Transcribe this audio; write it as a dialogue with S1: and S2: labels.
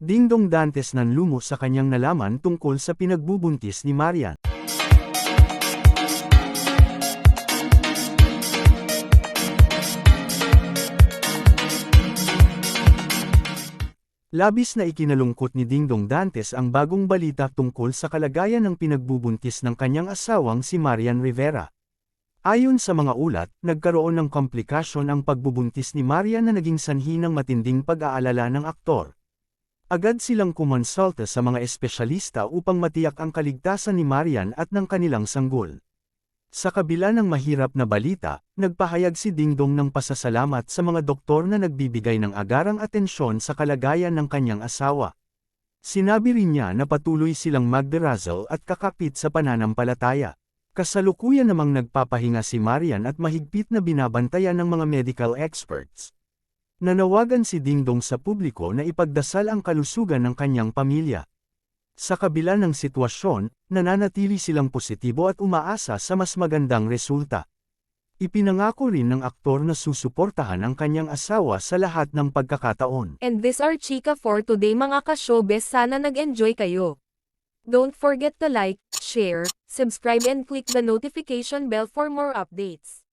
S1: Dingdong Dantes nanlumo sa kanyang nalaman tungkol sa pinagbubuntis ni Marian. Labis na ikinalungkot ni Dingdong Dantes ang bagong balita tungkol sa kalagayan ng pinagbubuntis ng kanyang asawang si Marian Rivera. Ayon sa mga ulat, nagkaroon ng komplikasyon ang pagbubuntis ni Marian na naging sanhi ng matinding pag-aalala ng aktor. Agad silang kumonsulta sa mga espesyalista upang matiyak ang kaligtasan ni Marian at ng kanilang sanggol. Sa kabila ng mahirap na balita, nagpahayag si Dingdong ng pasasalamat sa mga doktor na nagbibigay ng agarang atensyon sa kalagayan ng kanyang asawa. Sinabi rin niya na patuloy silang magdarazzle at kakapit sa pananampalataya. Kasalukuyan namang nagpapahinga si Marian at mahigpit na binabantayan ng mga medical experts. Nanawagan si Dingdong sa publiko na ipagdasal ang kalusugan ng kanyang pamilya. Sa kabila ng sitwasyon, nananatili silang positibo at umaasa sa mas magandang resulta. Ipinangako rin ng aktor na susuportahan ang kanyang asawa sa lahat ng pagkakataon.
S2: And this are chika for today mga ka-showbiz sana nag-enjoy kayo. Don't forget to like, share, subscribe and click the notification bell for more updates.